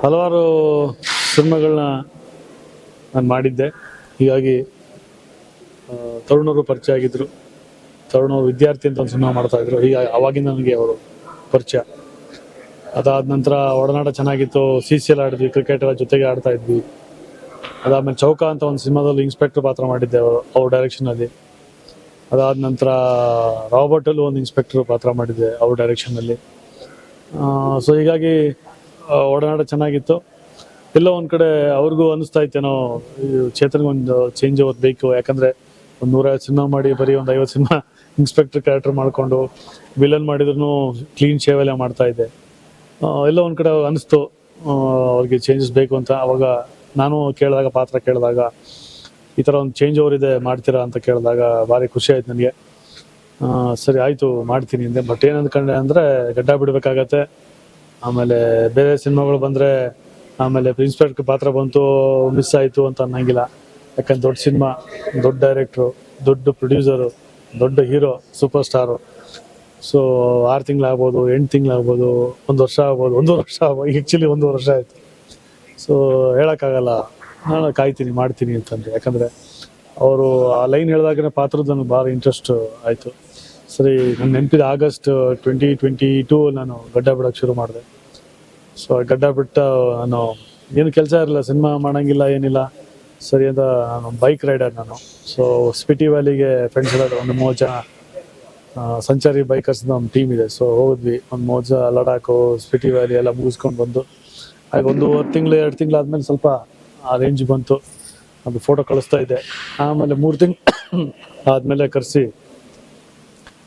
ಹಲವಾರು ಸಿನಿಮಾಗಳನ್ನ ನಾನು ಮಾಡಿದ್ದೆ. ಹೀಗಾಗಿ ತರುಣರು ಪರಿಚಯ ಆಗಿದ್ರು. ತರುಣರು ವಿದ್ಯಾರ್ಥಿ ಅಂತ ಒಂದು ಸಿನಿಮಾ ಮಾಡ್ತಾ ಇದ್ರು. ಹೀಗಾಗಿ ಅವಾಗಿಂದ ನನಗೆ ಅವರು ಪರಿಚಯ. ಅದಾದ ನಂತರ ಒಡನಾಟ ಚೆನ್ನಾಗಿತ್ತು. ಸಿ ಸಿ ಎಲ್ ಆಡಿದ್ವಿ ಕ್ರಿಕೆಟ್ ಎಲ್ಲ ಜೊತೆಗೆ ಆಡ್ತಾ ಇದ್ವಿ. ಅದಾದ್ಮೇಲೆ ಚೌಕ ಅಂತ ಒಂದು ಸಿನಿಮಾದಲ್ಲಿ ಇನ್ಸ್ಪೆಕ್ಟರ್ ಪಾತ್ರ ಮಾಡಿದ್ದೆ ಅವರು, ಅವ್ರ ಡೈರೆಕ್ಷನಲ್ಲಿ ಅದಾದ ನಂತರ ರಾಬರ್ಟಲ್ಲೂ ಒಂದು ಇನ್ಸ್ಪೆಕ್ಟರ್ ಪಾತ್ರ ಮಾಡಿದ್ದೆ ಅವ್ರ ಡೈರೆಕ್ಷನಲ್ಲಿ ಸೊ ಹೀಗಾಗಿ ಒಡನಾಟ ಚೆನ್ನಾಗಿತ್ತು. ಎಲ್ಲ ಒಂದು ಕಡೆ ಅವ್ರಿಗೂ ಅನಿಸ್ತಾ ಇತ್ತೇನೋ ಚೇತನ್ಗೆ ಒಂದು ಚೇಂಜ್ ಅವ್ರು ಬೇಕು. ಯಾಕಂದ್ರೆ ಒಂದು ನೂರೈವತ್ತು ಸಿನಿಮಾ ಮಾಡಿ, ಬರೀ ಒಂದು ಐವತ್ತು ಸಿನಿಮಾ ಇನ್ಸ್ಪೆಕ್ಟರ್ ಕ್ಯಾರೆಕ್ಟರ್ ಮಾಡಿಕೊಂಡು ವಿಲನ್ ಮಾಡಿದ್ರು ಕ್ಲೀನ್ ಶೇವ್ ಎಲ್ಲ ಮಾಡ್ತಾ ಇದ್ದೆ. ಎಲ್ಲ ಒಂದು ಕಡೆ ಅನಿಸ್ತು ಅವ್ರಿಗೆ ಚೇಂಜಸ್ ಬೇಕು ಅಂತ. ಅವಾಗ ನಾನು ಕೇಳಿದಾಗ, ಪಾತ್ರ ಕೇಳಿದಾಗ, ಈ ಥರ ಒಂದು ಚೇಂಜ್ ಓವರ್ ಇದೆ, ಮಾಡ್ತೀರಾ ಅಂತ ಕೇಳಿದಾಗ ಭಾರಿ ಖುಷಿ ಆಯ್ತು ನನಗೆ. ಸರಿ, ಆಯಿತು, ಮಾಡ್ತೀನಿ ಅಂದೆ. ಬಟ್ ಏನು ಅಂದ್ಕೊಂಡೆ ಅಂದರೆ ಗಡ್ಡ ಬಿಡಬೇಕಾಗತ್ತೆ. ಆಮೇಲೆ ಬೇರೆ ಸಿನಿಮಾಗಳು ಬಂದರೆ ಆಮೇಲೆ ಪ್ರಿನ್ಸಿಪಲ್ ಪಾತ್ರ ಬಂತು ಮಿಸ್ ಆಯಿತು ಅಂತ ಅನ್ನಂಗಿಲ್ಲ. ಯಾಕಂದ್ರೆ ದೊಡ್ಡ ಸಿನಿಮಾ, ದೊಡ್ಡ ಡೈರೆಕ್ಟ್ರು ದೊಡ್ಡ ಪ್ರೊಡ್ಯೂಸರು ದೊಡ್ಡ ಹೀರೋ ಸೂಪರ್ ಸ್ಟಾರು ಸೊ ಆರು ತಿಂಗಳಾಗ್ಬೋದು, ಎಂಟು ತಿಂಗಳಾಗ್ಬೋದು, ಒಂದು ವರ್ಷ ಆಗ್ಬೋದು ಒಂದು ವರ್ಷ ಆಗ್ಬೋದು ಆ್ಯಕ್ಚುಲಿ ಒಂದು ವರ್ಷ ಆಯಿತು. ಸೊ ಹೇಳೋಕ್ಕಾಗಲ್ಲ. ನಾನು ಕಾಯ್ತೀನಿ, ಮಾಡ್ತೀನಿ ಅಂತಂದ್ರೆ. ಯಾಕಂದರೆ, ಅವರು ಆ ಲೈನ್ ಹೇಳಿದಾಗನೇ ಪಾತ್ರದ ನನಗೆ ಭಾಳ ಇಂಟ್ರೆಸ್ಟ್ ಆಯಿತು. ಸರಿ ನನ್ನ ನೆನಪಿದೆ ಆಗಸ್ಟ್ ಟ್ವೆಂಟಿ ಟ್ವೆಂಟಿ ಟೂ ನಾನು ಗಡ್ಡ ಬಿಡೋಕ್ಕೆ ಶುರು ಮಾಡಿದೆ. ಸೊ ಗಡ್ಡ ಬಿಟ್ಟು, ನಾನು ಏನು ಕೆಲಸ ಇರಲಿಲ್ಲ, ಸಿನಿಮಾ ಮಾಡೋಂಗಿಲ್ಲ, ಏನಿಲ್ಲ. ಸರಿ ಅಂತ ನಾನು ಬೈಕ್ ರೈಡರ್ ನಾನು. ಸೊ ಸ್ಪಿಟಿ ವ್ಯಾಲಿಗೆ ಫ್ರೆಂಡ್ಸ್ ಎಲ್ಲ, ಒಂದು ಮೂವತ್ತು ಸಂಚಾರಿ ಬೈಕರ್ಸ್ ಒಂದು ಟೀಮ್ ಇದೆ. ಸೊ ಹೋದ್ವಿ, ಒಂದು ಮೂವತ್ತು ಜನ ಲಡಾಖು ಸ್ಪಿಟಿ ವ್ಯಾಲಿ ಎಲ್ಲ ಮುಗಿಸ್ಕೊಂಡು ಬಂದು. ಆಗ ಒಂದು ತಿಂಗಳು, ಎರಡು ತಿಂಗಳು ಆದಮೇಲೆ ಸ್ವಲ್ಪ ಆ ರೇಂಜ್ ಬಂತು. ಅದು ಫೋಟೋ ಕಳಿಸ್ತಾ ಇದ್ದೆ ಆಮೇಲೆ ಮೂರು ತಿಂಗಳು ಆದಮೇಲೆ ಕರೆಸಿ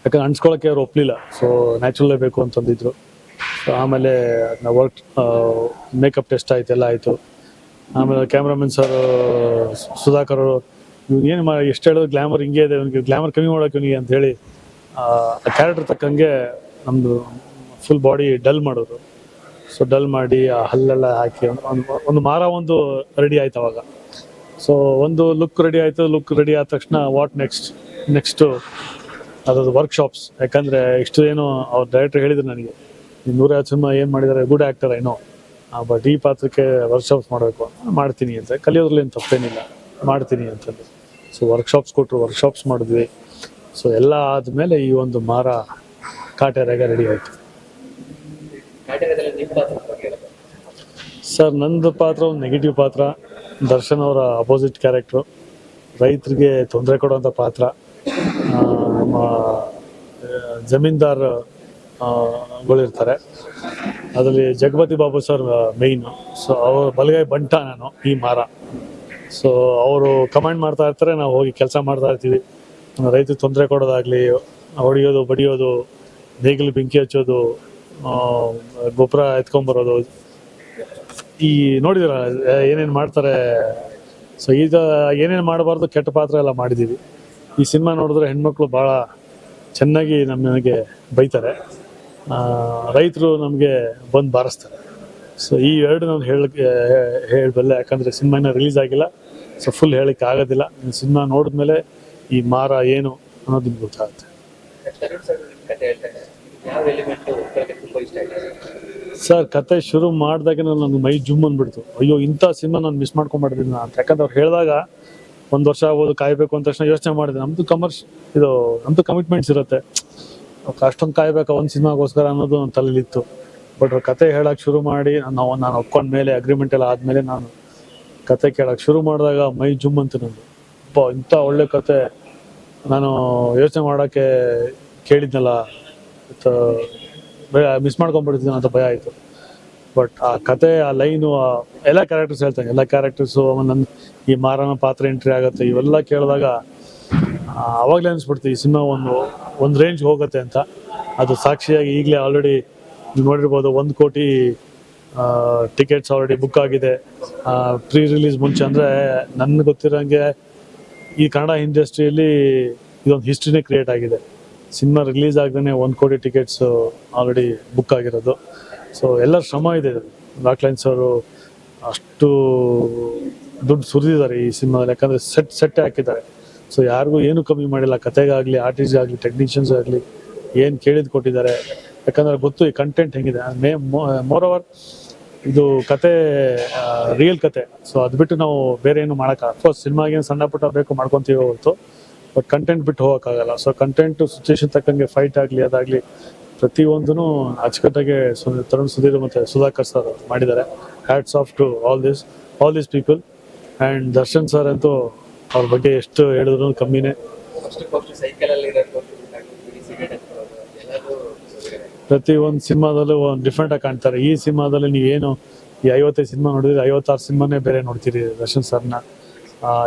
ಯಾಕಂದ್ರೆ ಅನ್ಸ್ಕೊಳಕ್ಕೆ ಅವ್ರು ಒಪ್ಪಲಿಲ್ಲ ಸೊ ನ್ಯಾಚುರಲ್ಲೇ ಬೇಕು ಅಂತಂದಿದ್ರು. ಸೊ ಆಮೇಲೆ ವರ್ಕ್ ಮೇಕಪ್ ಟೆಸ್ಟ್ ಆಯ್ತು, ಎಲ್ಲ ಆಯಿತು. ಆಮೇಲೆ ಕ್ಯಾಮ್ರಾಮನ್ ಸರ್ ಸುಧಾಕರ್ ಅವರು ಏನು ಮಾ, ಎಷ್ಟು ಹೇಳೋದು ಗ್ಲಾಮರ್ ಹಿಂಗೆ ಇದೆ, ಇವನಿಗೆ ಗ್ಲಾಮರ್ ಕಮ್ಮಿ ಮಾಡೋಕೆ ಇವನಿಗೆ ಅಂತ ಹೇಳಿ, ಆ ಕ್ಯಾರೆಕ್ಟರ್ ತಕ್ಕಂಗೆ ನಮ್ಮದು ಫುಲ್ ಬಾಡಿ ಡಲ್ ಮಾಡೋದು. ಸೊ ಡಲ್ ಮಾಡಿ ಆ ಹಲ್ಲೆಲ್ಲ ಹಾಕಿ ಒಂದು ಮಾರ ಒಂದು ರೆಡಿ ಆಯ್ತು ಅವಾಗ. ಸೊ ಒಂದು ಲುಕ್ ರೆಡಿ ಆಯಿತು ಲುಕ್ ರೆಡಿ ಆದ ತಕ್ಷಣ ವಾಟ್ ನೆಕ್ಸ್ಟ್ ನೆಕ್ಸ್ಟು ಅದ್ರದ್ದು ವರ್ಕ್ಶಾಪ್ಸ್ ಯಾಕಂದರೆ ಇಷ್ಟು ಏನು ಅವ್ರ ಡೈರೆಕ್ಟರ್ ಹೇಳಿದ್ರು ನನಗೆ ನೂರ ನೂರೈವತ್ತು ಸಿನಿಮಾ ಏನು ಮಾಡಿದ್ದಾರೆ ಗುಡ್ ಆ್ಯಕ್ಟರ್ ಏನೋ ಬಟ್ ಈ ಪಾತ್ರಕ್ಕೆ ವರ್ಕ್ಶಾಪ್ಸ್ ಮಾಡಬೇಕು ಮಾಡ್ತೀನಿ ಅಂತ. ಕಲಿಯೋದ್ರಲ್ಲಿ ಏನು ತಪ್ಪೇನಿಲ್ಲ. ಮಾಡ್ತೀನಿ ಅಂತಂದು ಸೊ ವರ್ಕ್ಶಾಪ್ಸ್ ಕೊಟ್ಟರು ವರ್ಕ್ಶಾಪ್ಸ್ ಮಾಡಿದ್ವಿ. ಸೊ ಎಲ್ಲ ಆದಮೇಲೆ ಈ ಒಂದು ಮಾರ ಕಾಟೇರಾಗ ರೆಡಿ ಆಯಿತು. ಸರ್, ನಂದು ಪಾತ್ರ ಒಂದು ನೆಗೆಟಿವ್ ಪಾತ್ರ. ದರ್ಶನ್ ಅವರ ಅಪೋಸಿಟ್ ಕ್ಯಾರೆಕ್ಟ್ರು ರೈತರಿಗೆ ತೊಂದರೆ ಕೊಡುವಂಥ ಪಾತ್ರ. ನಮ್ಮ ಜಮೀನ್ದಾರ್ಗಳಿರ್ತಾರೆ ಅದರಲ್ಲಿ Jagapathi Babu sir main so ಅವರು ಬಲಗೈ ಬಂಟ ನಾನು ಈ ಮಾರ. ಸೊ ಅವರು ಕಮಾಂಡ್ ಮಾಡ್ತಾ ಇರ್ತಾರೆ, ನಾವು ಹೋಗಿ ಕೆಲಸ ಮಾಡ್ತಾ ಇರ್ತೀವಿ. ರೈತ ತೊಂದರೆ ಕೊಡೋದಾಗ್ಲಿ, ಹೊಡಿಯೋದು, ಬಡಿಯೋದು, ನೇಗಿಲು ಬೆಂಕಿ ಹಚ್ಚೋದು ಗೊಬ್ಬರ ಎತ್ಕೊಂಬರೋದು. ಈ ನೋಡಿದಿರ, ಏನೇನು ಮಾಡ್ತಾರೆ? ಸೊ ಈಗ ಏನೇನು ಮಾಡಬಾರ್ದು, ಕೆಟ್ಟ ಪಾತ್ರ ಎಲ್ಲ ಮಾಡಿದ್ದೀವಿ. ಈ ಸಿನಿಮಾ ನೋಡಿದ್ರೆ ಹೆಣ್ಮಕ್ಳು ಭಾಳ ಚೆನ್ನಾಗಿ ನಮಗೆ ಬೈತಾರೆ. ರೈತರು ನಮಗೆ ಬಂದು ಬಾರಿಸ್ತಾರೆ. ಸೊ ಈ ಎರಡು ನಾನು ಹೇಳಕ್ಕೆ ಹೇಳಬಲ್ಲೆ, ಯಾಕಂದರೆ ಸಿನಿಮಾನ ರಿಲೀಸ್ ಆಗಿಲ್ಲ. ಸೊ ಫುಲ್ ಹೇಳಕ್ಕೆ ಆಗೋದಿಲ್ಲ. ಸಿನಿಮಾ ನೋಡಿದ್ಮೇಲೆ ಈ ಮಾರ ಏನು ಅನ್ನೋದು ಗೊತ್ತಾಗುತ್ತೆ. ಸರ್, ಕತೆ ಶುರು ಮಾಡಿದಾಗ ನನಗೆ ಮೈ ಜುಮ್ ಅಂದ್ಬಿಡ್ತು ಅಯ್ಯೋ, ಇಂಥ ಸಿನಿಮಾ ನಾನು ಮಿಸ್ ಮಾಡ್ಕೊಂಡ್ಬಿಡ್ತೀನಿ ಅಂತ ಯಾಕಂದ್ರೆ ಅವ್ರು ಹೇಳಿದಾಗ ಒಂದು ವರ್ಷ ಆಗ್ಬೋದು, ಕಾಯ್ಬೇಕು ಅಂದ ತಕ್ಷಣ ಯೋಚನೆ ಮಾಡಿದೆ. ನಮ್ದು ಕಮರ್ಷ್ ಇದು, ನಮ್ದು ಕಮಿಟ್ಮೆಂಟ್ಸ್ ಇರುತ್ತೆ. ಅಷ್ಟೊಂದು ಕಾಯ್ಬೇಕಾ, ಒಂದು ಸಿನಿಮಾಗೋಸ್ಕರ ಅನ್ನೋದು ನನ್ನ ತಲೆಯಲ್ಲಿತ್ತು ಬಟ್ ಕತೆ ಹೇಳಕ್ ಶುರು ಮಾಡಿ, ನಾವು, ನಾನು ಒಪ್ಕೊಂಡ ಮೇಲೆ ಅಗ್ರಿಮೆಂಟ್ ಎಲ್ಲ ಆದಮೇಲೆ ನಾನು ಕತೆ ಕೇಳಕ್ ಶುರು ಮಾಡಿದಾಗ ಮೈ ಜುಮ್ ಅಂತ ನಂದು. ಅಪ್ಪ, ಇಂಥ ಒಳ್ಳೆ ಕತೆ. ನಾನು ಯೋಚನೆ ಮಾಡೋಕ್ಕೆ ಕೇಳಿದ್ನಲ್ಲ. ಮಿಸ್ ಮಾಡ್ಕೊಂಡ್ಬಿಡ್ತೀನಿ ಅಂತ ಭಯ ಆಯಿತು. ಬಟ್ ಆ ಕತೆ, ಆ ಲೈನು ಎಲ್ಲ ಕ್ಯಾರೆಕ್ಟರ್ಸ್ ಹೇಳ್ತಾನೆ ಎಲ್ಲ ಕ್ಯಾರೆಕ್ಟರ್ಸು ನನ್ನ ಈ ಮಾರನ ಪಾತ್ರ ಎಂಟ್ರಿ ಆಗುತ್ತೆ, ಇವೆಲ್ಲ ಕೇಳಿದಾಗ ಅವಾಗಲೇ ಅವಾಗ್ಲೇ ಅನ್ಸ್ಬಿಡ್ತು ಈ ಸಿನಿಮಾ ಒಂದು ಒಂದು ರೇಂಜ್ ಹೋಗುತ್ತೆ ಅಂತ. ಅದು ಸಾಕ್ಷಿಯಾಗಿ ಈಗಲೇ ಆಲ್ರೆಡಿ ನೀವು ನೋಡಿರ್ಬೋದು, ಒಂದು ಕೋಟಿ ಟಿಕೆಟ್ಸ್ ಆಲ್ರೆಡಿ ಬುಕ್ ಆಗಿದೆ. ಪ್ರೀ ರಿಲೀಸ್ ಮುಂಚೆ ಅಂದರೆ ನನ್ಗೆ ಗೊತ್ತಿರೋಂಗೆ ಈ ಕನ್ನಡ ಇಂಡಸ್ಟ್ರಿಯಲ್ಲಿ ಇದೊಂದು ಹಿಸ್ಟ್ರಿನೇ ಕ್ರಿಯೇಟ್ ಆಗಿದೆ. ಸಿನಿಮಾ ರಿಲೀಸ್ ಆಗದೇ ಒಂದು ಕೋಟಿ ಟಿಕೆಟ್ಸು ಆಲ್ರೆಡಿ ಬುಕ್ ಆಗಿರೋದು. ಸೊ ಎಲ್ಲರ ಶ್ರಮ ಇದೆ. ರಾಕ್ಲೈನ್ಸ್ ಅವರು ಅಷ್ಟು ದುಡ್ಡು ಸುರಿದಿದ್ದಾರೆ ಈ ಸಿನಿಮಾದಲ್ಲಿ. ಯಾಕಂದರೆ ಸೆಟ್ ಸೆಟ್ ಹಾಕಿದ್ದಾರೆ. ಸೊ ಯಾರಿಗೂ ಏನು ಕಮ್ಮಿ ಮಾಡಿಲ್ಲ. ಕತೆಗಾಗಲಿ ಟೆಕ್ನಿಷಿಯನ್ಸ್ ಆಗಲಿ ಏನು ಕೇಳಿದ್ ಕೊಟ್ಟಿದ್ದಾರೆ. ಯಾಕಂದ್ರೆ ಗೊತ್ತು ಈ ಕಂಟೆಂಟ್ ಹೆಂಗಿದೆ. ಮೇ ಮೋರ್ ಓವರ್ ಇದು ಕತೆ ರಿಯಲ್ ಕತೆ ಸೊ ಅದು ಬಿಟ್ಟು ನಾವು ಬೇರೆ ಏನು ಮಾಡೋಕ್ಕ ಅಫ್ಕೋರ್ಸ್ ಸಿನಿಮಾಗೆ ಸಣ್ಣ ಪುಟ್ಟ ಬೇಕು ಮಾಡ್ಕೊತೀವಿ ಹೊರತು ಬಟ್ ಕಂಟೆಂಟ್ ಬಿಟ್ಟು ಹೋಗೋಕ್ಕಾಗಲ್ಲ. ಸೊ ಕಂಟೆಂಟ್ ಸಿಚುವೇಶನ್ ತಕ್ಕಂಗೆ ಫೈಟ್ ಆಗಲಿ, ಅದಾಗಲಿ ಪ್ರತಿಯೊಂದೂ ಅಚ್ಚುಕಟ್ಟಾಗಿ ತರುಣ್ ಸುಧೀರ್ ಮತ್ತು ಸುಧಾಕರ್ ಸರ್ ಮಾಡಿದ್ದಾರೆ. Hats off to all this all this people and Darshan sir ಅಂತೂ ಅವ್ರ ಬಗ್ಗೆ ಎಷ್ಟು ಹೇಳಿದ್ರು ಕಮ್ಮಿನೇ. ಪ್ರತಿ ಒಂದು ಸಿನಿಮಾದಲ್ಲೂ ಒಂದು ಡಿಫ್ರೆಂಟ್ ಆಗಿ ಕಾಣ್ತಾರೆ. ಈ ಸಿನಿಮಾದಲ್ಲಿ ನೀವೇನು ಈ ಐವತ್ತೈದು ಸಿನಿಮಾ ನೋಡಿದ್ರೆ ಐವತ್ತಾರು ಸಿನಿಮಾನೇ ಬೇರೆ ನೋಡ್ತೀರಿ ದರ್ಶನ್ ಸರ್ನ.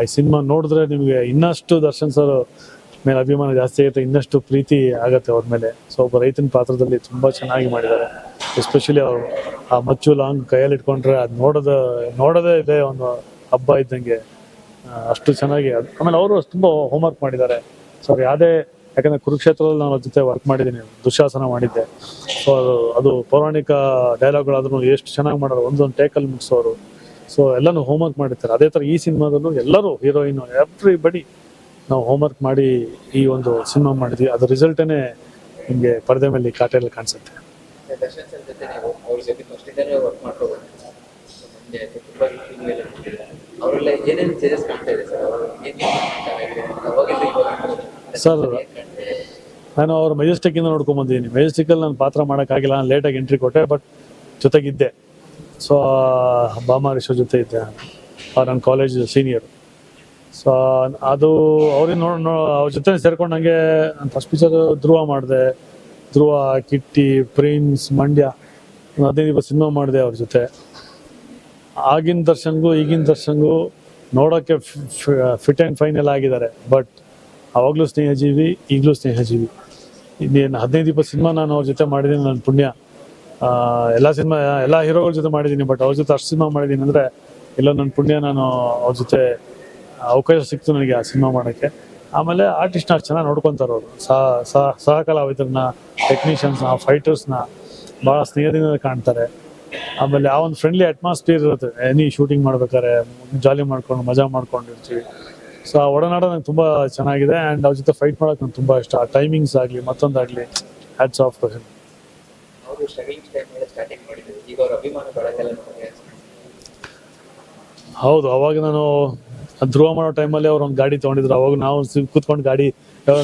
ಈ ಸಿನಿಮಾ ನೋಡಿದ್ರೆ ನಿಮಗೆ ಇನ್ನಷ್ಟು ದರ್ಶನ್ ಸರ್ ಮೇಲೆ ಅಭಿಮಾನ ಜಾಸ್ತಿ ಆಗುತ್ತೆ, ಇನ್ನಷ್ಟು ಪ್ರೀತಿ ಆಗುತ್ತೆ ಅವ್ರ ಮೇಲೆ. ಸೊ ಒಬ್ಬ ರೈತನ ಪಾತ್ರದಲ್ಲಿ ತುಂಬ ಚೆನ್ನಾಗಿ ಮಾಡಿದ್ದಾರೆ. ಎಸ್ಪೆಷಲಿ ಅವರು ಆ ಮಚ್ಚು ಲಾಂಗ್ ಕೈಯಲ್ಲಿ ಇಟ್ಕೊಂಡ್ರೆ ಅದು ನೋಡೋದ, ನೋಡೋದೇ ಇದೆ ಒಂದು ಹಬ್ಬ ಇದ್ದಂಗೆ. ಅಷ್ಟು ಚೆನ್ನಾಗಿ ಆಮೇಲೆ ಅವರು ತುಂಬ ಹೋಮ್ವರ್ಕ್ ಮಾಡಿದ್ದಾರೆ. ಸೊ ಅವ್ರು ಯಾವುದೇ, ಯಾಕಂದ್ರೆ ಕುರುಕ್ಷೇತ್ರದಲ್ಲಿ ನಾನು ಅವ್ರ ಜೊತೆ ವರ್ಕ್ ಮಾಡಿದ್ದೀನಿ, ದುಶಾಸನ ಮಾಡಿದ್ದೆ. ಸೊ ಅದು ಅದು ಪೌರಾಣಿಕ ಡೈಲಾಗ್ಗಳಾದ್ರೂ ಎಷ್ಟು ಚೆನ್ನಾಗಿ ಮಾಡೋರು ಒಂದೊಂದು ಟೇಕಲ್ಲಿ ಮುಗಿಸೋರು. ಸೊ ಎಲ್ಲನೂ ಹೋಮ್ವರ್ಕ್ ಮಾಡಿರ್ತಾರೆ. ಅದೇ ಥರ ಈ ಸಿನಿಮಾದಲ್ಲೂ ಎಲ್ಲರೂ ಹೀರೋಯಿನ್ ಎವ್ರಿ ಬಡಿ ನಾವು ಹೋಮ್ವರ್ಕ್ ಮಾಡಿ ಈ ಒಂದು ಸಿನಿಮಾ ಮಾಡಿದ್ವಿ. ಅದ್ರ ರಿಸಲ್ಟೇ ನಿಮಗೆ ಪರದೆ ಮೇಲೆ ಕಾಟೆಯಲ್ಲಿ ಕಾಣಿಸುತ್ತೆ. ಸರ್ ನಾನು ಅವ್ರ ಮೆಜೆಸ್ಟಿಕ್ ಇಂದ ನೋಡ್ಕೊಂಡ್ ಬಂದಿದ್ದೀನಿ. ಮೆಜೆಸ್ಟಿಕಲ್ಲಿ ನಾನು ಪಾತ್ರ ಮಾಡೋಕ್ಕಾಗಿಲ್ಲ. ನಾನು ಲೇಟಾಗಿ ಎಂಟ್ರಿ ಕೊಟ್ಟೆ ಬಟ್ ಜೊತೆಗಿದ್ದೆ. ಸೊ ಶೋ ಜೊತೆ ಇದ್ದೆ ಅವ್ರು ನನ್ನ ಕಾಲೇಜ್ ಸೀನಿಯರ್ ಸೊ ಅದು ಅವ್ರಿಗೆ ನೋಡ್, ನೋ, ಅವ್ರ ಜೊತೆ ಸೇರ್ಕೊಂಡಂಗೆ ಫಸ್ಟ್ ಪಿಕ್ಚರ್ ಧ್ರುವ ಮಾಡಿದೆ. ಧ್ರುವ, ಕಿಟ್ಟಿ ಪ್ರಿನ್ಸ್ ಮಂಡ್ಯ ಹದಿನೈದು ಸಿನಿಮಾ ಮಾಡಿದೆ ಅವ್ರ ಜೊತೆ. ಆಗಿನ ದರ್ಶನ್ಗೂ ಈಗಿನ ದರ್ಶನ್ಗೂ ನೋಡೋಕ್ಕೆ ಫಿಟ್ ಆ್ಯಂಡ್ ಫೈನಲ್ ಆಗಿದ್ದಾರೆ. ಬಟ್ ಅವಾಗಲೂ ಸ್ನೇಹಜೀವಿ, ಈಗಲೂ ಸ್ನೇಹಜೀವಿ. ಇನ್ನೇನು ಹದಿನೈದು ಇಪ್ಪತ್ತು ಸಿನಿಮಾ ನಾನು ಅವ್ರ ಜೊತೆ ಮಾಡಿದ್ದೀನಿ ನನ್ನ ಪುಣ್ಯ. ಎಲ್ಲ ಸಿನಿಮಾ ಎಲ್ಲ ಹೀರೋಗಳ ಜೊತೆ ಮಾಡಿದ್ದೀನಿ ಬಟ್ ಅವ್ರ ಜೊತೆ ಅಷ್ಟು ಸಿನಿಮಾ ಮಾಡಿದ್ದೀನಿ ಅಂದರೆ ಎಲ್ಲ ನನ್ನ ಪುಣ್ಯ ನಾನು ಅವ್ರ ಜೊತೆ ಅವಕಾಶ ಸಿಕ್ತು ನನಗೆ ಆ ಸಿನಿಮಾ ಮಾಡೋಕ್ಕೆ. ಆಮೇಲೆ ಆರ್ಟಿಸ್ಟ್ನ ಅಷ್ಟು ಚೆನ್ನಾಗಿ ನೋಡ್ಕೊತಾರೆ ಅವರು. ಸಹ ಸಹ ಕಲಾವಿದರನ್ನ ಟೆಕ್ನಿಷಿಯನ್ಸ್ನ ಫೈಟರ್ಸ್ನ ಭಾಳ ಸ್ನೇಹದಿಂದ ಕಾಣ್ತಾರೆ. ಆಮೇಲೆ ಆ ಒಂದು ಫ್ರೆಂಡ್ಲಿ ಅಟ್ಮಾಸ್ಫಿಯರ್ ಇರುತ್ತೆ. ಎನಿ ಶೂಟಿಂಗ್ ಮಾಡ್ಬೇಕಾದ್ರೆ ಜಾಲಿ ಮಾಡ್ಕೊಂಡು ಮಜಾ ಮಾಡ್ಕೊಂಡಿರ್ತೀವಿ. ಸೊ ಆ ಒಡನಾಡ ನಂಗೆ ತುಂಬ ಚೆನ್ನಾಗಿದೆ ಆ್ಯಂಡ್ ಅವ್ರ ಜೊತೆ ಫೈಟ್ ಮಾಡೋಕೆ ನಂಗೆ ತುಂಬ ಇಷ್ಟ. ಆ ಟೈಮಿಂಗ್ಸ್ ಆಗಲಿ ಮತ್ತೊಂದಾಗಲಿ ಹ್ಯಾಟ್ಸ್ ಆಫ್ ಕ್ವಶನ್ ಹೌದು ಅವಾಗ ನಾನು ಧ್ರುವ ಮಾಡೋ ಟೈಮಲ್ಲಿ ಅವ್ರು ಒಂದು ಗಾಡಿ ತೊಗೊಂಡಿದ್ರು. ಅವಾಗ ನಾವು ಕೂತ್ಕೊಂಡು ಗಾಡಿ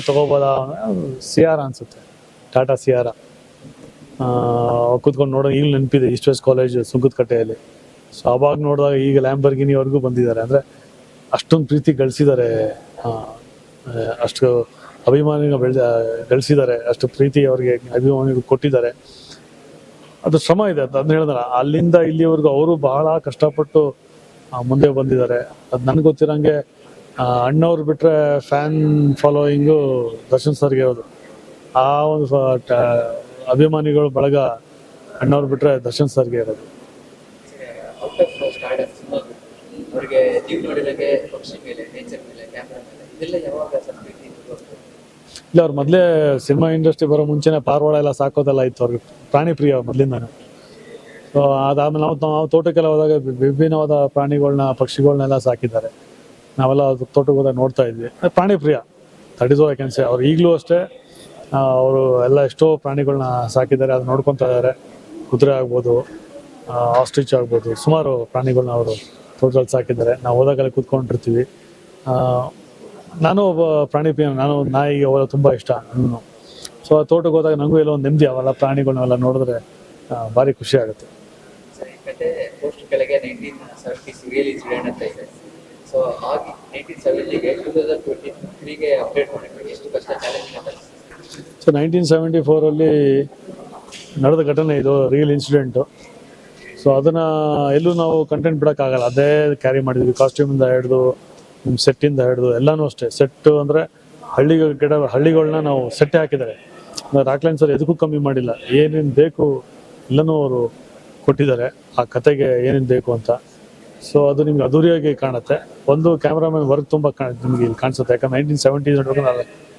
ತಗೋಬೋದಾ? ಸಿಯಾರ ಅನ್ಸುತ್ತೆ. ಟಾಟಾ ಸಿಯಾರ. ಕೂತ್ಕೊಂಡು ನೋಡೋ ಈಗ ನೆನಪಿದೆ, ಈಸ್ಟ್ ವೆಸ್ಟ್ ಕಾಲೇಜ್ ಸುಂಕದಕಟ್ಟೆಯಲ್ಲಿ ಸೊ ಅವಾಗ ನೋಡಿದಾಗ ಈಗ ಲ್ಯಾಂಬರ್ಗಿನಿವರೆಗೂ ಬಂದಿದ್ದಾರೆ. ಅಂದರೆ ಅಷ್ಟೊಂದು ಪ್ರೀತಿ ಗಳಿಸಿದ್ದಾರೆ. ಅಷ್ಟು ಅಭಿಮಾನಿನ ಬೆಳೆದ, ಗಳಿಸಿದ್ದಾರೆ. ಅಷ್ಟು ಪ್ರೀತಿ ಅವರಿಗೆ, ಅಭಿಮಾನಿಗಳು ಕೊಟ್ಟಿದ್ದಾರೆ. ಅದು ಶ್ರಮ ಇದೆ ಅಂತ ಹೇಳಿದ್ರ ಅಲ್ಲಿಂದ ಇಲ್ಲಿವರೆಗೂ ಅವರು ಬಹಳ ಕಷ್ಟಪಟ್ಟು ಮುಂದೆ ಬಂದಿದ್ದಾರೆ. ಅದು ನನಗೆ ಗೊತ್ತಿರಂಗೆ ಅಣ್ಣವ್ರು ಬಿಟ್ರೆ ಫ್ಯಾನ್ ಫಾಲೋಯಿಂಗು ದರ್ಶನ್ ಸರ್ಗೆ ಇರೋದು. ಆ ಒಂದು ಅಭಿಮಾನಿಗಳು ಬಳಗ ಅಣ್ಣವ್ರು ಬಿಟ್ರೆ ದರ್ಶನ್ ಸರ್ಗೆ ಇರೋದು. ಇಲ್ಲ ಅವ್ರು ಮೊದಲೇ ಸಿನಿಮಾ ಇಂಡಸ್ಟ್ರಿ ಬರೋ ಮುಂಚೆನೆ ಪಾರ್ವಾಳ ಎಲ್ಲ ಸಾಕೋದೆಲ್ಲ ಇತ್ತು. ಅವ್ರಿಗೆ ಪ್ರಾಣಿ ಪ್ರಿಯ ಮೊದಲಿಂದಾನು. ಸೊ ಅದಾದ್ಮೇಲೆ ನಾವು ನಾವು ತೋಟಕ್ಕೆಲ್ಲ ಹೋದಾಗ ವಿಭಿನ್ನವಾದ ಪ್ರಾಣಿಗಳನ್ನ ಪಕ್ಷಿಗಳನ್ನೆಲ್ಲ ಸಾಕಿದ್ದಾರೆ. ನಾವೆಲ್ಲ ತೋಟಕ್ಕೆ ಹೋದಾಗ ನೋಡ್ತಾ ಇದ್ವಿ. ಪ್ರಾಣಿ ಪ್ರಿಯ. ದಟ್ ಇಸ್ ಅವ್ರು ಈಗಲೂ ಅಷ್ಟೇ ಅವರು ಎಲ್ಲ ಎಷ್ಟೋ ಪ್ರಾಣಿಗಳನ್ನ ಸಾಕಿದ್ದಾರೆ. ಅದು ನೋಡ್ಕೊತಾ ಇದ್ದಾರೆ. ಕುದುರೆ ಆಗ್ಬೋದು ಆಸ್ಟ್ರಿಚ್ ಆಗ್ಬೋದು, ಸುಮಾರು ಪ್ರಾಣಿಗಳನ್ನ ಅವರು ತೋಟದಲ್ಲಿ ಸಾಕಿದ್ದಾರೆ. ನಾವು ಹೋದಾಗೆಲ್ಲ ಕೂತ್ಕೊಂಡಿರ್ತೀವಿ. ನಾನು ಒಬ್ಬ ಪ್ರಾಣಿ ಪ್ರಿಯ. ನಾನು ನಾಯಿಗೆ ಅವೆಲ್ಲ ತುಂಬ ಇಷ್ಟ ನಾನು ಸೊ ಆ ತೋಟಕ್ಕೆ ಹೋದಾಗ ನನಗೂ ಎಲ್ಲೋ ಒಂದು ನೆಮ್ಮದಿ. ಅವೆಲ್ಲ ಪ್ರಾಣಿಗಳನ್ನೆಲ್ಲ ನೋಡಿದ್ರೆ ಭಾರಿ ಖುಷಿ ಆಗುತ್ತೆ. ಕತೆ ಪೋಸ್ಟ್ ಕೆಳಗೆ ನೈನ್ಟೀನ್ ಸೆವೆಂಟಿ ರಿಯಲ್ ಇನ್ಸಿಡೆಂಟ್ ಅಂತ ಇದೆ. ಸೊ ಆಗಿ ನೈನ್ಟೀನ್ ಸೆವೆಂಟಿಗೆ ಟೂ ತೌಸಂಡ್ ಟ್ವೆಂಟಿ ತ್ರೀಗೆ ಅಪ್ಡೇಟ್ ಮಾಡಿದ್ರೆ. ಎಷ್ಟು ಕಷ್ಟ ಚಾಲೆಂಜಿಂಗ್ ಅಂತ? ಸೊ ನೈನ್ಟೀನ್ ಸೆವೆಂಟಿ ಫೋರಲ್ಲಿ ನಡೆದ ಘಟನೆ ಇದು ರಿಯಲ್ ಇನ್ಸಿಡೆಂಟು ಸೊ ಅದನ್ನು ಎಲ್ಲೂ ನಾವು ಕಂಟೆಂಟ್ ಬಿಡೋಕ್ಕಾಗಲ್ಲ. ಅದೇ ಕ್ಯಾರಿ ಮಾಡಿದ್ವಿ. ಕಾಸ್ಟ್ಯೂಮಿಂದ ಹಿಡಿದು ನಿಮ್ಮ ಸೆಟ್ಟಿಂದ ಹಿಡಿದು, ಎಲ್ಲನೂ ಅಷ್ಟೇ. ಸೆಟ್ಟು ಅಂದರೆ ಹಳ್ಳಿ ಗಿಡ ಹಳ್ಳಿಗಳನ್ನ ನಾವು ಸೆಟ್ಟೆ ಹಾಕಿದ್ದಾರೆ. ರಾಕ್ಲೈನ್ ಸರ್ ಎದಕ್ಕೂ ಕಮ್ಮಿ ಮಾಡಿಲ್ಲ. ಏನೇನು ಬೇಕು ಎಲ್ಲನೂ ಅವರು ಕೊಟ್ಟಿದ್ದಾರೆ, ಆ ಕತೆಗೆ ಏನೇನು ಬೇಕು ಅಂತ. ಸೊ ಅದು ನಿಮ್ಗೆ ಅದ್ದೂರಿಯಾಗಿ ಕಾಣುತ್ತೆ. ಒಂದು ಕ್ಯಾಮ್ರಾಮನ್ ವರ್ಕ್ ತುಂಬ ಕಾ ನಿಮ್ಗೆ ಇಲ್ಲಿ ಕಾಣಿಸುತ್ತೆ. ಯಾಕಂದ್ರೆ ನೈನ್ಟೀನ್ ಸೆವೆಂಟೀಸ್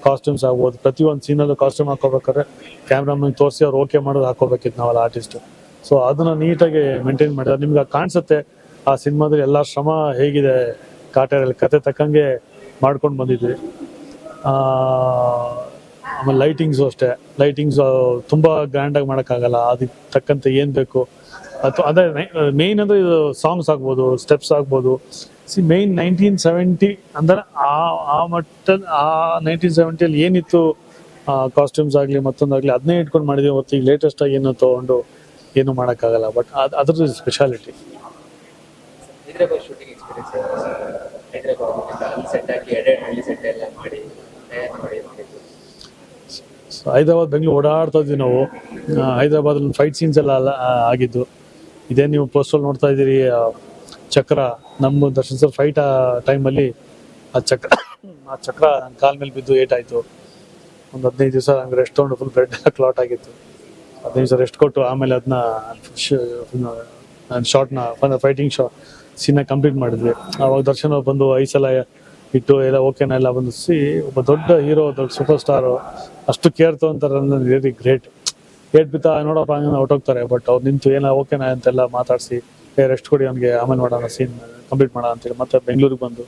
ಕಾಸ್ಟ್ಯೂಮ್ಸ್ ಆಗ್ಬೋದು ಪ್ರತಿಯೊಂದು ಸೀನಲ್ಲೂ ಕಾಸ್ಟ್ಯೂಮ್ ಹಾಕೋಬೇಕಾದ್ರೆ ಕ್ಯಾಮ್ರಾಮನ್ ತೋರಿಸಿ ಅವ್ರು ಓಕೆ ಮಾಡೋದು ಹಾಕೋಬೇಕಿತ್ತು ನಾವೆಲ್ಲ ಆರ್ಟಿಸ್ಟ್ ಸೊ ಅದನ್ನ ನೀಟಾಗಿ ಮೇಂಟೈನ್ ಮಾಡಿದ್ರೆ ನಿಮ್ಗೆ ಕಾಣಿಸುತ್ತೆ. ಆ ಸಿನಿಮಾದಲ್ಲಿ ಎಲ್ಲ ಶ್ರಮ ಹೇಗಿದೆ ಕಾಟೇರಲ್ಲಿ ಕತೆ ತಕ್ಕಂಗೆ ಮಾಡ್ಕೊಂಡು ಬಂದಿದ್ವಿ ಆಮೇಲೆ ಲೈಟಿಂಗ್ಸು ಅಷ್ಟೇ. ಲೈಟಿಂಗ್ಸ್ ತುಂಬ ಗ್ರ್ಯಾಂಡಾಗಿ ಮಾಡೋಕ್ಕಾಗಲ್ಲ. ಅದಕ್ಕೆ ತಕ್ಕಂತೆ ಏನು ಬೇಕು? ಅಥವಾ ಅದೇ ಮೇಯ್ನ್ ಅಂದರೆ ಇದು ಸಾಂಗ್ಸ್ ಆಗ್ಬೋದು ಸ್ಟೆಪ್ಸ್ ಆಗ್ಬೋದು. ಸಿ ಮೇನ್ ನೈನ್ಟೀನ್ ಸೆವೆಂಟಿ ಅಂದರೆ ಆ ಆ ಮಟ್ಟ ಆ ನೈನ್ಟೀನ್ ಸೆವೆಂಟಿಯಲ್ಲಿ ಏನಿತ್ತು ಕಾಸ್ಟ್ಯೂಮ್ಸ್ ಆಗಲಿ ಮತ್ತೊಂದಾಗಲಿ ಅದನ್ನೇ ಇಟ್ಕೊಂಡು ಮಾಡಿದ್ವಿ ಹೊತ್ತು ಈಗ ಲೇಟೆಸ್ಟ್ ಆಗಿ ಏನು ತೊಗೊಂಡು ಏನು ಮಾಡೋಕ್ಕಾಗಲ್ಲ. ಬಟ್ ಅದು, ಅದ್ರದ್ದು speciality shooting experience Hyderabad set ಹಾಕಿ ಎರಡೆರಡು ಹಳ್ಳಿ ಸೆಟ್ ಎಲ್ಲ ಮಾಡಿ ಮಾಡಿ. ಹೈದ್ರಾಬಾದ್, ಬೆಂಗಳೂರು ಓಡಾಡ್ತಾ ಇದ್ವಿ ನಾವು. ಹೈದರಾಬಾದ್ ಫೈಟ್ ಸೀನ್ಸ್ ಎಲ್ಲ ಆಗಿದ್ದು. ಇದೇ ನೀವು ಪೋಸ್ಟಲ್ಲಿ ನೋಡ್ತಾ ಇದ್ದೀರಿ ಚಕ್ರ. ನಮ್ಮ ದರ್ಶನ್ ಸರ್ ಫೈಟ್ ಆ ಟೈಮಲ್ಲಿ ಆ ಚಕ್ರ ಆ ಚಕ್ರ ಕಾಲ ಮೇಲೆ ಬಿದ್ದು ಏಟಾಯಿತು. ಒಂದು ಹದಿನೈದು ದಿವಸ ಹಂಗೆ ರೆಸ್ಟ್ ತೊಗೊಂಡು ಫುಲ್ ಬ್ಲಡ್ ಕ್ಲಾಟ್ ಆಗಿತ್ತು. ಹದಿನೈದು ದಿವಸ ರೆಸ್ಟ್ ಕೊಟ್ಟು ಆಮೇಲೆ ಅದನ್ನ ಶಾರ್ಟ್ನ ಫೈಟಿಂಗ್ ಶಾ ಸೀನ ಕಂಪ್ಲೀಟ್ ಮಾಡಿದ್ವಿ. ಆವಾಗ ದರ್ಶನ್ ಬಂದು ಐಸಲ ಸಲ ಇಟ್ಟು ಎಲ್ಲ ಓಕೆನ ಎಲ್ಲ ಬಂದು ಸಿ ಒಬ್ಬ ದೊಡ್ಡ ಹೀರೋ ದೊಡ್ಡ ಸೂಪರ್ ಸ್ಟಾರು ಅಷ್ಟು ಕೇರ್ ತೊಗೊಂತಾರೆ ವೆರಿ ಗ್ರೇಟ್ ಏಟ್ ಬಿತ್ತ ನೋಡಪ್ಪ ಹಂಗೆ ಹೋಗ್ತಾರೆ ಬಟ್ ಅವ್ರು ನಿಂತು ಏನೋ ಓಕೆನಾ ಅಂತೆಲ್ಲ ಮಾತಾಡಿಸಿ ರೆಸ್ಟ್ ಕೊಡಿ, ಅವ್ನಿಗೆ ಆಮೇಲೆ ಮಾಡೋಣ ಸೀನ್ ಕಂಪ್ಲೀಟ್ ಮಾಡೋಣ ಅಂತೇಳಿ ಮತ್ತೆ ಬೆಂಗಳೂರಿಗೆ ಬಂದು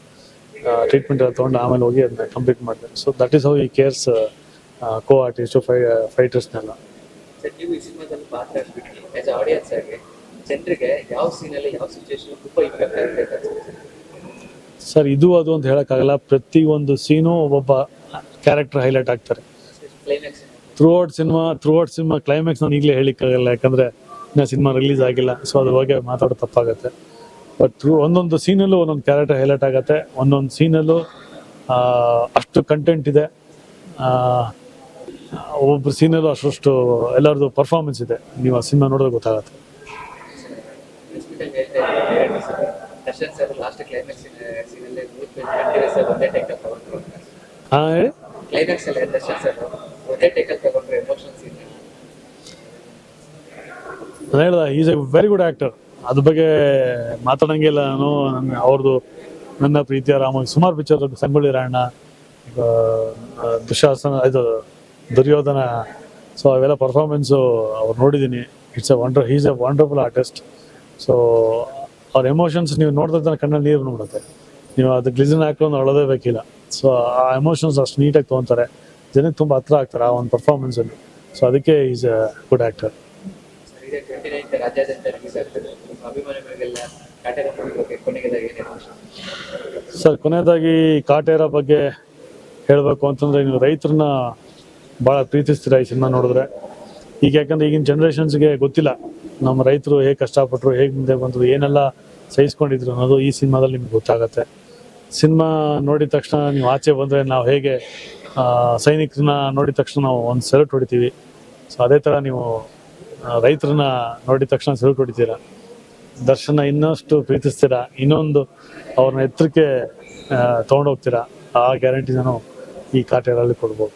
ಟ್ರೀಟ್ಮೆಂಟ್ ಎಲ್ಲ ತೊಗೊಂಡು ಆಮೇಲೆ ಹೋಗಿ ಅದನ್ನ ಕಂಪ್ಲೀಟ್ ಮಾಡಿದೆ. So that is how he cares co artist five ಫೈಟರ್ಸ್ನೆಲ್ಲ ಸಿನಿಮಾದಲ್ಲಿ ಪಾತ್ರ ಆಡಿಯನ್ಸ್ ಆಗಿ, ಜನರಿಗೆ ಯಾವ ಸೀನಲ್ಲಿ ಯಾವ ಸಿಚುವೇಶನ್ ತುಂಬ ಇಂಪ್ಯಾಕ್ಟ್ ಸರ್, ಇದು ಅದು ಅಂತ ಹೇಳೋಕ್ಕಾಗಲ್ಲ. ಪ್ರತಿ ಒಂದು ಸೀನು ಒಬ್ಬೊಬ್ಬ ಕ್ಯಾರೆಕ್ಟರ್ ಹೈಲೈಟ್ ಆಗ್ತಾರೆ. Throughout cinema throughout cinema climax ನಾನು ಈಗಲೇ ಹೇಳಿಕ್ಕಾಗಲ್ಲ. ಯಾಕಂದರೆ ನಾ ಸಿನಿಮಾ ರಿಲೀಸ್ ಆಗಿಲ್ಲ. ಸೊ ಅದ್ರ ಬಗ್ಗೆ ಮಾತಾಡೋದು ತಪ್ಪಾಗುತ್ತೆ. ಬಟ್ ಥ್ರೂ ಒಂದೊಂದು ಸೀನಲ್ಲೂ ಒಂದೊಂದು ಕ್ಯಾರೆಕ್ಟರ್ ಹೈಲೈಟ್ ಆಗುತ್ತೆ. ಒಂದೊಂದು ಸೀನಲ್ಲೂ ಅಷ್ಟು ಕಂಟೆಂಟ್ ಇದೆ. ಒಬ್ಬೊಬ್ರು ಸೀನಲ್ಲೂ ಅಷ್ಟು ಎಲ್ಲರದ್ದು ಪರ್ಫಾರ್ಮೆನ್ಸ್ ಇದೆ. ನೀವು ಆ ಸಿನಿಮಾ ನೋಡಿದ್ರೆ ಗೊತ್ತಾಗುತ್ತೆ. ಹೇಳ್ದ is a very good actor ಅದ್ರ ಬಗ್ಗೆ ಮಾತಾಡಂಗಿಲ್ಲ ನಾನು. ನನ್ನ ಅವ್ರದ್ದು ನನ್ನ ಪ್ರೀತಿಯ ರಾಮ, ಸುಮಾರು ಪಿಕ್ಚರ್ ಸಂಗೊಳ್ಳಿ ರಾಯಣ್ಣ ದುಶಾಸನ, ಇದು, ದುರ್ಯೋಧನ. ಸೊ ಅವೆಲ್ಲ ಪರ್ಫಾರ್ಮೆನ್ಸು ಅವ್ರು ನೋಡಿದ್ದೀನಿ it's a wonder is a wonderful artist so ಅವ್ರ ಎಮೋಷನ್ಸ್ ನೀವು ನೋಡ್ತಾ ಕಣ್ಣಲ್ಲಿ ನೀರು ನೋಡುತ್ತೆ ನೀವು ಅದು ಗ್ಲಿಸನ್ ಹಾಕೊಂಡು ಅಳೋದೇ ಬೇಕಿಲ್ಲ. ಸೊ ಆ ಎಮೋಷನ್ಸ್ ಅಷ್ಟು ನೀಟಾಗಿ ತೊಗೊತಾರೆ. ಜನಕ್ಕೆ ತುಂಬ ಹತ್ರ ಆಗ್ತಾರೆ ಆ ಒಂದು ಪರ್ಫಾರ್ಮೆನ್ಸಲ್ಲಿ ಸೊ ಅದಕ್ಕೆ is a good actor sir ಕೊನೆಯದಾಗಿ ಕಾಟೇರ ಬಗ್ಗೆ ಹೇಳಬೇಕು ಅಂತಂದ್ರೆ ನೀವು ರೈತರನ್ನ ಭಾಳ ಪ್ರೀತಿಸ್ತೀರ ಈ ಸಿನಿಮಾ ನೋಡಿದ್ರೆ. ಈಗ ಯಾಕಂದ್ರೆ ಈಗಿನ ಜನ್ರೇಷನ್ಸ್ಗೆ ಗೊತ್ತಿಲ್ಲ ನಮ್ಮ ರೈತರು ಹೇಗೆ ಕಷ್ಟಪಟ್ಟರು ಹೇಗೆ ಮುಂದೆ ಬಂದರು, ಏನೆಲ್ಲ ಸಹಿಸ್ಕೊಂಡಿದ್ರು ಅನ್ನೋದು ಈ ಸಿನಿಮಾದಲ್ಲಿ ನಿಮ್ಗೆ ಗೊತ್ತಾಗತ್ತೆ. ಸಿನಿಮಾ ನೋಡಿದ ತಕ್ಷಣ ನೀವು ಆಚೆ ಬಂದರೆ ನಾವು ಹೇಗೆ ಆ, ಸೈನಿಕರನ್ನ ನೋಡಿದ ತಕ್ಷಣ ನಾವು ಒಂದು ಸೆಲ್ಯೂಟ್ ಹೊಡಿತೀವಿ. ಸೊ ಅದೇ ಥರ ನೀವು ರೈತರನ್ನ ನೋಡಿದ ತಕ್ಷಣ ಸೆಲ್ಯೂಟ್ ಹೊಡಿತೀರ? ದರ್ಶನ ಇನ್ನಷ್ಟು ಪ್ರೀತಿಸ್ತೀರಾ? ಇನ್ನೊಂದು ಅವ್ರನ್ನ ಎತ್ತರಕ್ಕೆ ತೊಗೊಂಡೋಗ್ತೀರಾ? ಆ ಗ್ಯಾರಂಟಿ ನಾನು ಈ ಕಾಟೇರಲ್ಲಿ ಕೊಡ್ಬೋದು.